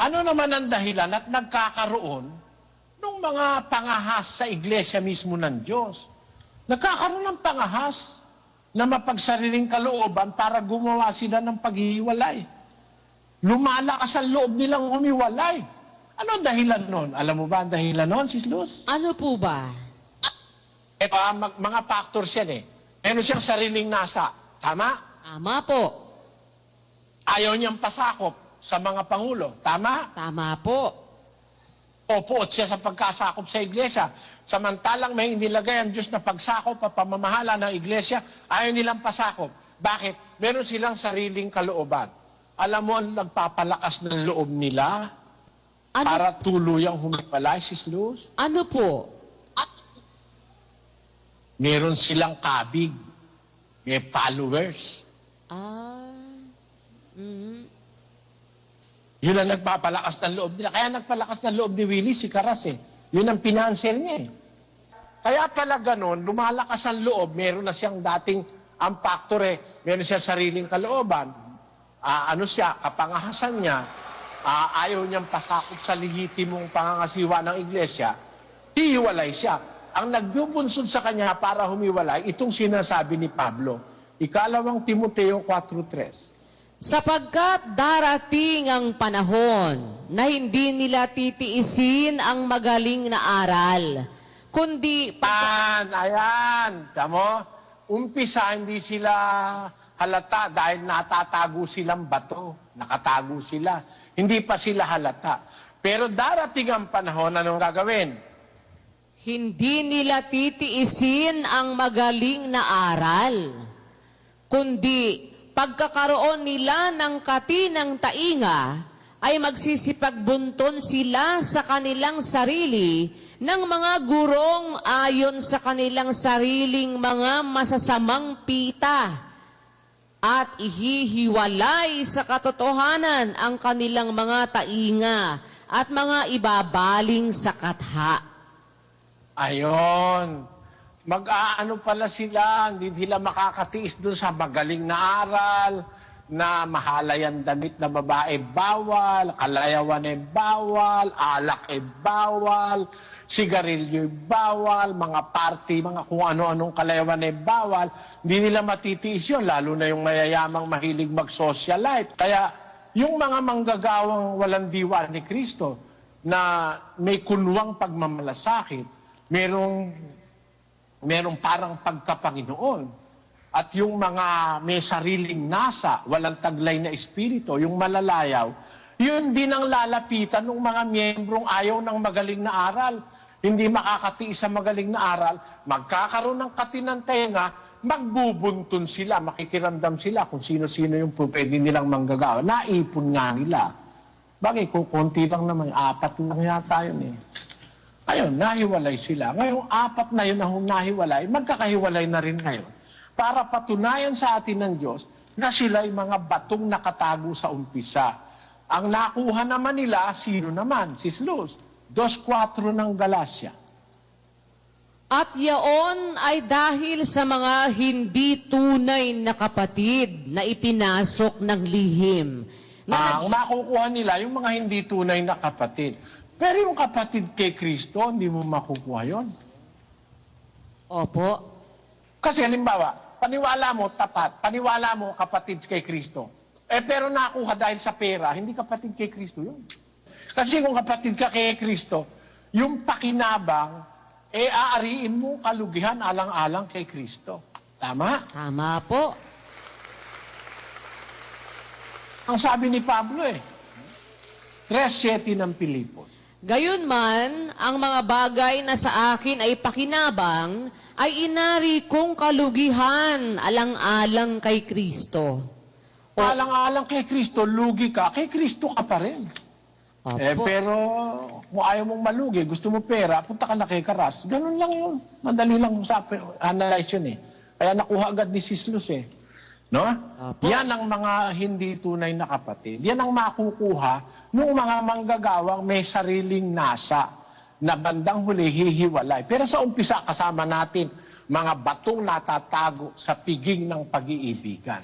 Ano naman ang dahilan at nagkakaroon ng mga pangahas sa iglesia mismo ng Diyos? Nagkakaroon ng pangahas na mapagsariling kalooban para gumawa sila ng paghihiwalay. Lumalakas ang loob nilang humiwalay. Ano ang dahilan nun? Alam mo ba ang dahilan nun, Sis Luz? Ano po ba? Ito, ah, mag- mga factors yan eh. Meron siyang sariling nasa. Tama? Tama po. Ayaw niyang pasakop sa mga pangulo. Tama? Tama po. Opo, siya sa pagkasakop sa iglesia. Samantalang may inilagay ang Diyos na pagsakop at pamamahala ng iglesia, ayaw nilang pasakop. Bakit? Meron silang sariling kalooban. Alam mo ang nagpapalakas ng loob nila Ano, para tuluyang humiwalay, Sis Luz? ano po? Meron silang kabig. May followers. Ah, mm, Yun ang nagpapalakas ng loob nila. Kaya nagpalakas ng loob ni Willie si Karas eh. Yun ang pinanser niya eh. Kaya pala ganun, lumalakas ang loob, meron na siyang dating ang factor eh, meron siyang sariling kalooban. Ah, ano siya, kapangahasan niya, ah, ayaw niyang pasakop sa lehitimong pangangasiwa ng iglesia, hihiwalay siya. Ang nagbubunsod sa kanya para humiwalay, itong sinasabi ni Pablo, ikalawang Timoteo 4.3. Sapagkat darating ang panahon na hindi nila titiisin ang magaling na aral, kundi Pan, ayan. Tamo, umpisa hindi sila halata dahil natatago silang bato. Nakatago sila. Hindi pa sila halata. Pero darating ang panahon, anong gagawin? hindi nila titiisin ang magaling na aral, kundi pagkakaroon nila ng katinang tainga ay magsisipagbunton sila sa kanilang sarili ng mga gurong ayon sa kanilang sariling mga masasamang pita at ihihiwalay sa katotohanan ang kanilang mga tainga at mga ibabaling sa katha. Ayon. Mag-aano pala sila, hindi sila makakatiis doon sa magaling na aral, na mahalayan damit na babae bawal, kalayawan ay bawal, alak ay bawal, sigarilyo ay bawal, mga party, mga kung ano-anong kalayawan ay bawal, hindi nila matitiis yun, lalo na yung mayayamang mahilig mag-socialite. Kaya yung mga manggagawang walang diwa ni Kristo na may kunwang pagmamalasakit, merong merong parang pagkapanginoon. At yung mga may sariling nasa, walang taglay na espiritu, yung malalayaw, yun din ang lalapitan ng mga miyembrong ayaw ng magaling na aral. Hindi makakatiis sa magaling na aral, magkakaroon ng katinantenga, magbubuntun sila, makikiramdam sila kung sino-sino yung pwede nilang manggagawa. Naipon nga nila. Bagay, kung konti lang naman, apat lang yata yun eh. Ayun, nahiwalay sila. Ngayong apat na yun na hong nahiwalay, magkakahiwalay na rin ngayon. Para patunayan sa atin ng Diyos na sila'y mga batong nakatago sa umpisa. Ang nakuha naman nila, sino naman? Si Luz. 2.4 ng Galacia. At yaon ay dahil sa mga hindi tunay na kapatid na ipinasok ng lihim. Na ang makukuha nila, yung mga hindi tunay na kapatid. Pero yung kapatid kay Kristo, hindi mo makukuha yon. Opo. Kasi halimbawa, paniwala mo tapat, paniwala mo kapatid kay Kristo. Eh pero nakuha dahil sa pera, hindi kapatid kay Kristo yun. Kasi kung kapatid ka kay Kristo, yung pakinabang, eh aariin mo kalugihan alang-alang kay Kristo. Tama? Tama po. Ang sabi ni Pablo eh. 3.7 ng Pilipos. Gayunman, ang mga bagay na sa akin ay pakinabang, ay inari kong kalugihan alang-alang kay Kristo. O- Alang-alang kay Kristo, lugi ka, kay Kristo ka pa rin. Opo. Eh, pero kung ayaw mong malugi, gusto mo pera, punta ka na kay Karas. Ganun lang yun. Madali lang sa analyze yun eh. Kaya nakuha agad ni Sislus eh. No? Apo. Yan ang mga hindi tunay na kapatid. Yan ang makukuha ng mga manggagawang may sariling nasa na bandang huli hihiwalay. Pero sa umpisa kasama natin mga batong natatago sa piging ng pag-iibigan.